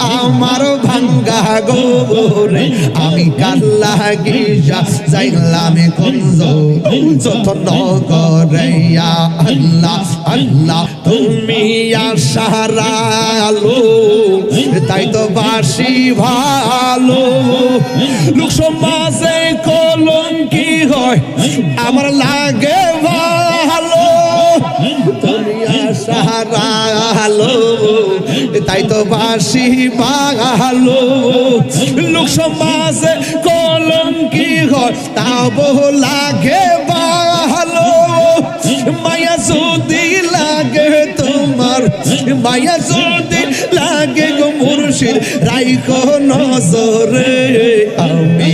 আমার ভাঙ্গা গোরে আমি কাল্লা গিজা যাইলাম কুঞ্জ যতন আল্লাহ আল্লাহ, তুমি আলো। তাই তো বাসি ভালো। লোক সমাজে কলঙ্কি হয়। আমার লাগে তাই তো বাসি ভালো লোক সমাজে কলঙ্কি হয়, তাও লাগে ভালো মায়া যদি লাগে তোমার, মায়া যদি লাগে গো মুর্শিদ, রাইখো নজরে আমি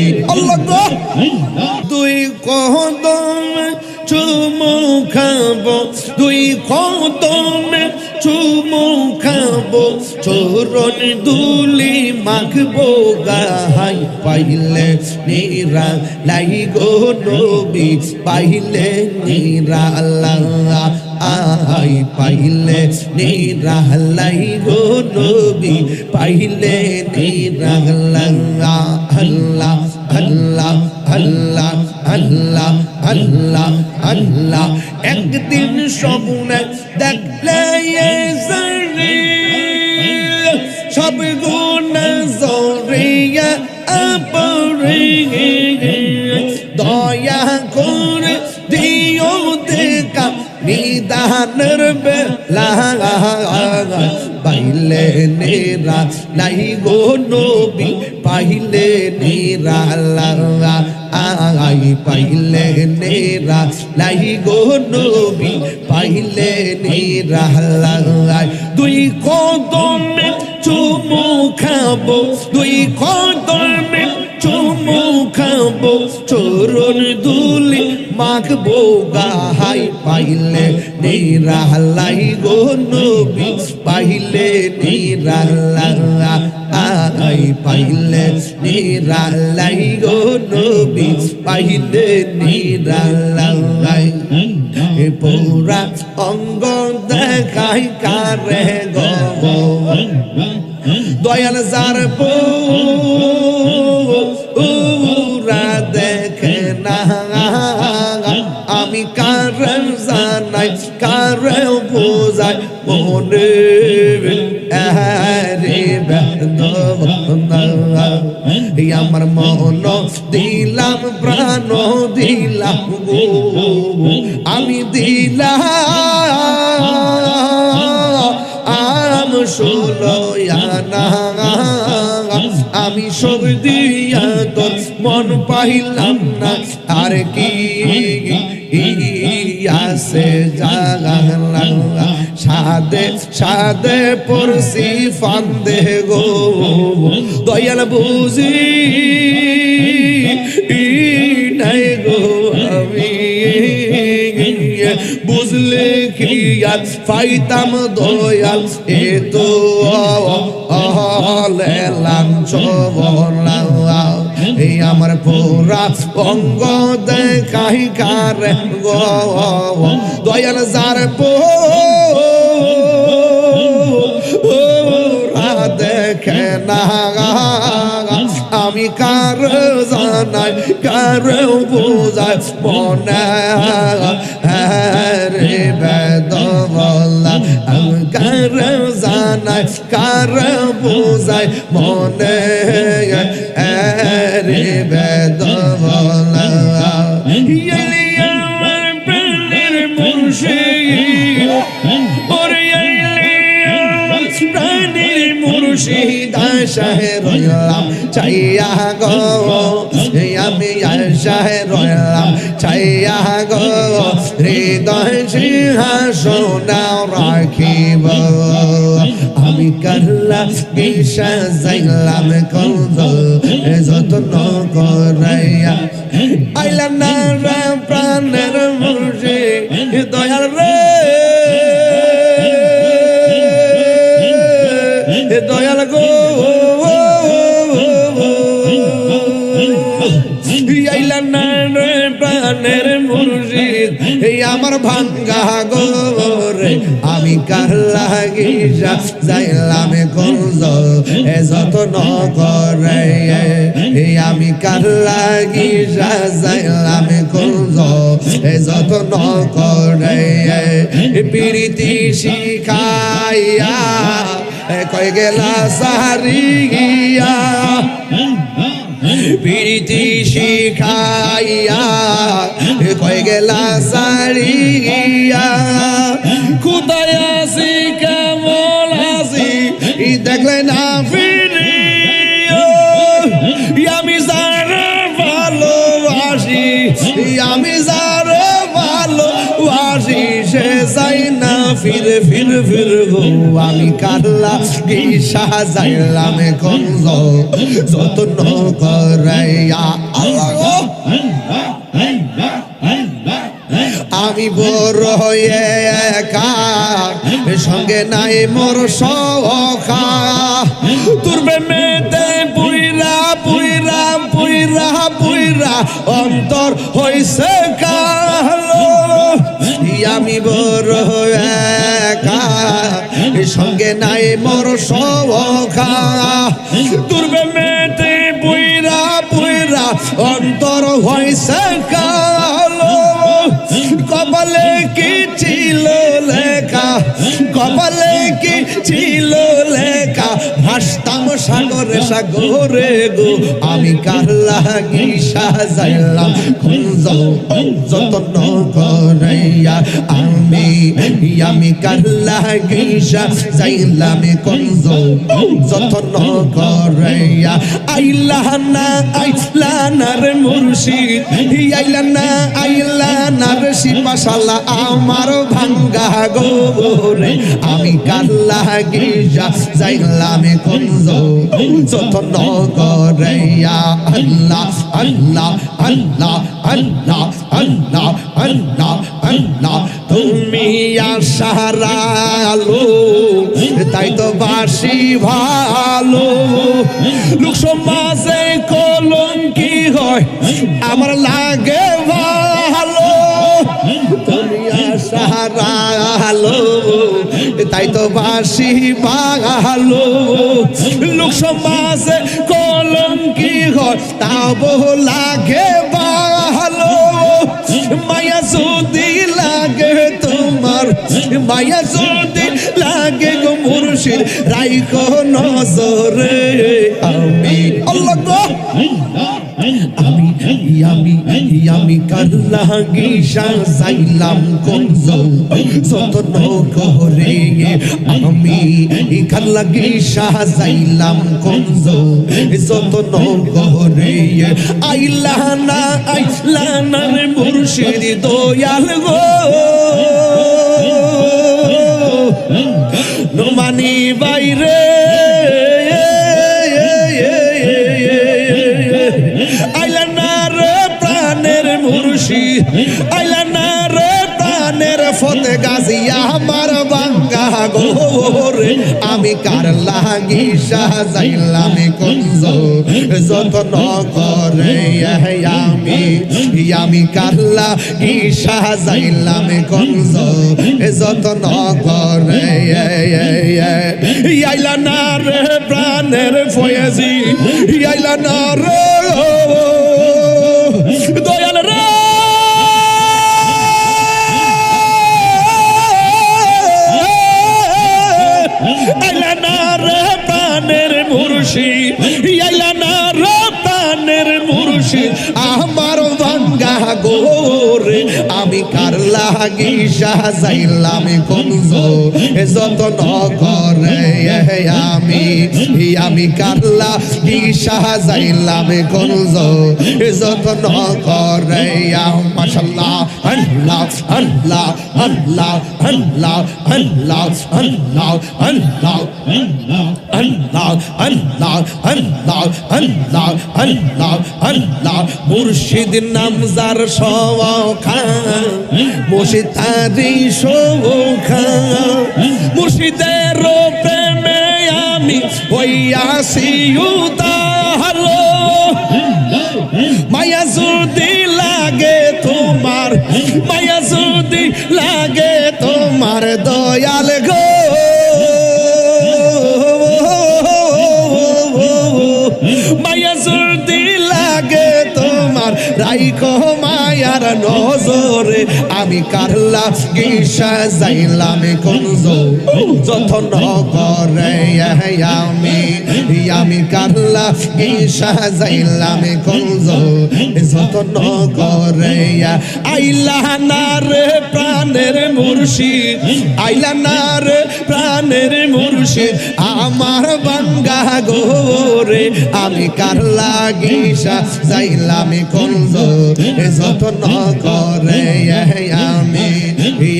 চোরন দুলি মাখবো গাহাই, পাইলে নিরা লাই গো নবী, পাইলে নিরা আল্লাহ আই পাইলে নিরা লাই গো নবী, পাইলে নিরা আল্লাহ আল্লাহ আল্লাহ আল্লাহ আল্লাহ আল্লাহ আল্লাহ। একদিন স্বপ্নে দেখলে দয়া করে দিও দেখা নিদানের বেলা পাইলে নেরা নাই গো নবী পাইলে নেরা লাগা আই পাইলে নেরা নাই গো নবী পাইলে নেরা লাগাই দুই কদমে চুমু খাব। দুই কদমে চুমু খাব। চোরন দুলি মাখবো গাহাই পাইলে নিরালাই গো নবী। পাইলে নিরালা আই পাইলে নিরালাই গো নবী। পাইলে নিরালাই। পুরা অঙ্গ দেখাই কারে গো। দয়াল যার পুরা দেখে না। আমি কার জানাই কার বোঝাই, মনে আমার মন দিলাম প্রাণ দিলাম গো আমি দিলাম আম ষোলয়ানা আমি সব দিয়া তোর মন পাইলাম না। আর কি? আসে জাগা সাদে সাদে পড়ছি ফান্দে গো। দয়াল বুঝি নাই গো আমি। বুঝলে কি পাইতাম দয়াল? এ তো লাঞ্চ এই আমার পোরা অঙ্গ দেখাই কার গো, দয়াল যার পো দেখে না আমি কার জানাই, কার বোঝাই, মনে রে বেদ। কার জানাই কার বোঝাই মনে রে বেদ প্রাণের মুর্শিদ। রইলাম চাইয়া গো আমি আশাহে রইলাম ছাইয়া গো হৃদয় সিংহাসন রাখিব আমি কাল্লা বিশা যাইলাম কন্দ যত্ন করাইয়া আইলাম না আমি কার লাগিসা যাইলাম কলজ এ যত্ন করে। আমি কার লাগিসা যাইলাম কলজ এ যত্ন করে। প্রীতি শিখাইয়া কয় গেলা সারিয়া প্রীতি শিখাইয়া কয় গেলা সারিয়া কোথায় আছি, কেমন আছি? ই দেখলে না ফিরিও আমি যারা ভালোবাসি আমি যারা ভালোবাসি, সে যাই না ফিরে ফিরে ফিরে গো। আমি কাল্লা গিসা যাইলাম কঞ্জ যত্ন করাইয়া আল্লাহ আমি বড় হয়ে একা। সঙ্গে নাই মোর সখা তোর মেতে পুইরা পুইরা পুইরা পুইরা, অন্তর হইছে আমি বড় একা। সঙ্গে নাই মোর সখা তোর মেতে পুইরা পুইরা, অন্তর হইছে কালো। কপালে কি ছিল লেখা? কপালে কি ছিল সাগরে সাগরে গো। আমি কাল্লা গিসা যাইলাম খুঁজ যত্ন করাইয়া আমি আমি কাল্লা গিসা যাইলাম কুঞ্জ যত্ন করাইয়া আইলা না আইলা না রে মুর্শিদ। আইলা না আইলা না রে শিপাশালা আমার ভাঙ্গা গোরে আমি কাল্লা গিজা যাইলাম কুঞ্জ যত্ন করাইয়া আল্লাহ আল্লাহ আল্লাহ আল্লাহ আল্লাহ আল্লাহ আল্লাহ তুমি আশারালো তাই তো বাসি ভালো লোক সমাজে কলঙ্কি হয় আমার লাগে ভালো তুমি আশারালো তাই তো বাসি ভালো লোক সমাজে কলঙ্কি হয় তাও লাগে ভালো মায়া যদি লাগে তোমার, মায়া যদি লাগে গো মুর্শিদ, রাইখো নজরে আমি। আল্লাহ আমি, ইয়ামি ইয়ামি কাল্লাহ গিশা সাইলাম কোনজো সত নহরে আমি কাল্লাহ গিশা সাইলাম কোনজো সত নহরে আইলাহ না আইলাহ দয়াল গো। নমানি বাইরে আইলা না রে প্রাণের ফতে গাজিয়া আমার বাঙ্গা গোরে আমি কার লাগি সাজাইলাম কুঞ্জ যত্ন করে আমি। আমি কার লাগি সাজাইলাম কুঞ্জ যত্ন করে আইলা না রে প্রাণের ফয়েজি আইলা না রে God লাগি সাজাইলাম কুঞ্জ যতন করে আমি আমি কার লাগি সাজাইলাম কুঞ্জ যতন করে মাশাল্লাহ আল্লাহ আল্লাহ আল্লাহ আল্লাহ আল্লাহ আল্লাহ আল্লাহ আল্লাহ আল্লাহ আল্লাহ আল্লাহ আল্লাহ আল্লাহ মুর্শিদ নাম যার সখা মুর্শিদ তারি সখা মুর্শিদের প্রেমে আমি হইয়াছি উদাহরণ মায়া যদি লাগে তোমার, মায়া যদি লাগে তোমার দয়াল নজরে আমি কারলা গিসা যাইলাম কুঞ্জ যতন করে আমি আমি কারলা গিসা যাইলাম কুঞ্জ যতন করে আইলা না রে প্রাণের মুর্শিদ, আইলা না রে প্রাণের মুর্শিদ, আমার বাঙ্গা গোরে আমি কার লাগিসা যাইলাম কুঞ্জ যতন করে আমি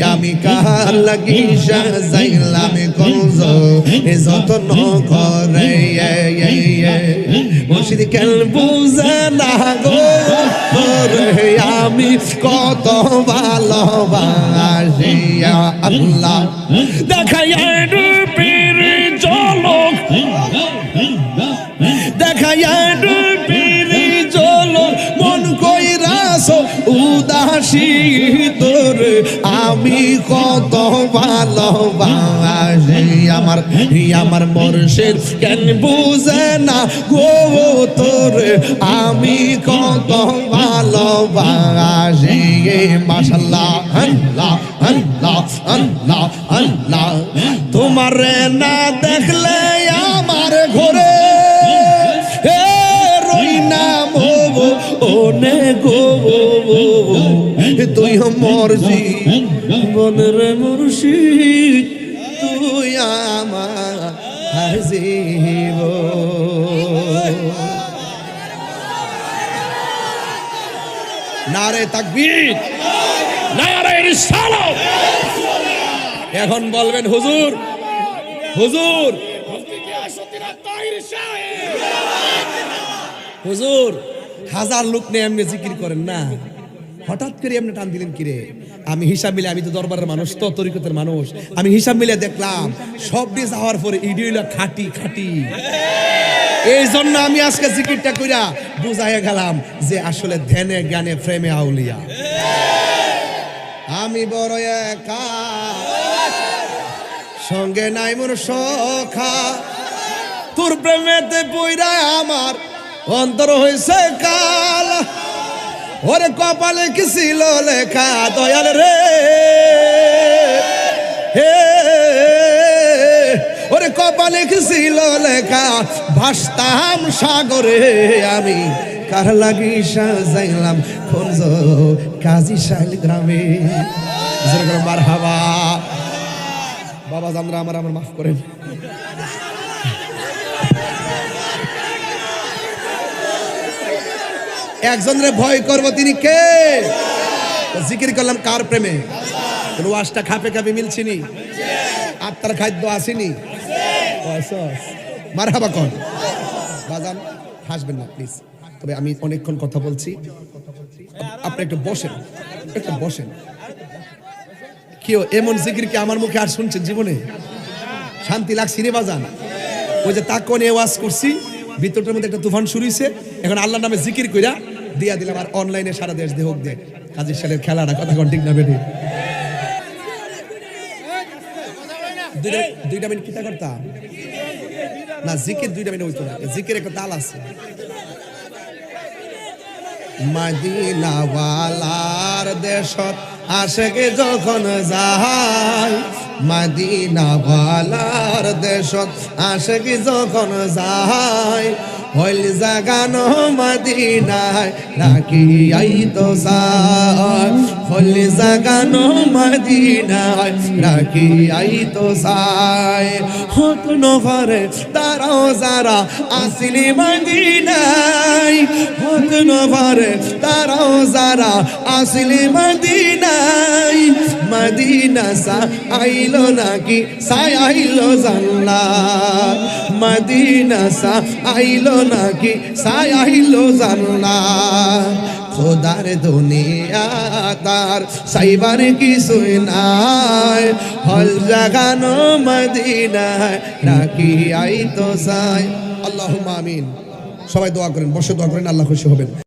আমি কার লাগিসা যাইলাম কুঞ্জ যতন করে মুর্শিদ কেন বুঝে না গো? আমি কত ভালোবাসি আল্লাহ। দেখাই রূপের জলক দেখাই কইরাস উদাসী তোর, আমি কত ভালোবাসি। আমার আমার মর্ষের কেন বুঝে না গো তোর, আমি কত ভালোবাসি। মাশাল্লাহ, আল্লাহ আল্লাহ আল্লাহ আল্লাহ। তোমার না দেখলে আমার ঘরে মরজি বনের তুই আমার জীব। নারে তাকবীর। নারে রিসালাত। এখন বলবেন হুজুর হুজুর। হুজুর হাজার লোক নিয়ে এমনি জিকির করেন না। হঠাৎ করে এমনি টান দিলেন কিরে? আমি হিসাব মিলে আমি তো দরবারের মানুষ, তো তরিকতের মানুষ। আমি হিসাব মিলে দেখলাম, সব দিয়ে যাওয়ার পরে ইডিওলা খাটি খাটি। এই জন্য আমি আজকে জিকিরটা কইরা বুঝাইয়া গেলাম যে আসলে ধ্যানে, জ্ঞানে, প্রেমে আউলিয়া। আমি বড় একা, সঙ্গে নাই মোর সখা। তোর প্রেমেতে পইরা আমার অন্তর হয়েছে কাল। ওরে কপালে কি ছিল লেখা দয়াল রে? হে, ওরে কপালে কি ছিল লেখা? ভাসতাম সাগরে আমি, কার লাগি সাজাইলাম খঞ্জ কাজী শাইল গ্রামে। মার হাবা বাবা জানরা আমার আমার মাফ করেন। একজনের ভয় করব, তিনি কে? জিকির করলাম, কার প্রেমে? কোনো ওয়াজটা খাপে খাপে মিলছিনি? আত্মার খাদ্য আসেনি? মার হাবা কন বাজান, হাসবেন না প্লিজ তবে আমি অনেকক্ষণ কথা বলছি। আপনি একটু বসেন একটু বসেন। কেউ এমন জিকির কি আমার মুখে আর শুনছেন জীবনে? শান্তি লাগছে রে বাজান? ওই যে তাক নিয়ে ওয়াজ করছি ভিতরটার মধ্যে একটা তুফান শুরু হয়েছে এখন আল্লাহর নামে জিকির কইরা দিয়া দিলাম আর অনলাইনে সারা দেশ দিয়ে দে। কাজের সালের খেলাটা কথা কোন ঠিক না বেটি দুইটা মিনিট কিতা করতাম? না, জিকির দুইটা মিনিট হইতো জিকির একটা তাল আছে। মাদিনাওয়ালার দেশত আশেকে যখন যায় মাদিনাওয়ালার দেশত আশেকে যখন যায়, হইল জাগানো মদিনায় রাখি আই তো সায় হইল জাগানো মদিনায় রাখি আই তো সায় হত নফরে তারাও যারা আসিলি মদিনায় হত নফরে তারাও যারা আসিলি মদিনায় মদিনা সা আইলো নাকি? সাই আইলো জান্নাত। মদিনা সা আইলো নাকি? সাই আইলো জান্নাত। খোদার দুনিয়া তার সাইবার কিছুই নাই। হল জাগানো মদিনায় নাকি আইতো সাই। আল্লাহুম্মা আমিন। সবাই দোয়া করেন, বসে দোয়া করেন, আল্লাহ খুশি হবেন।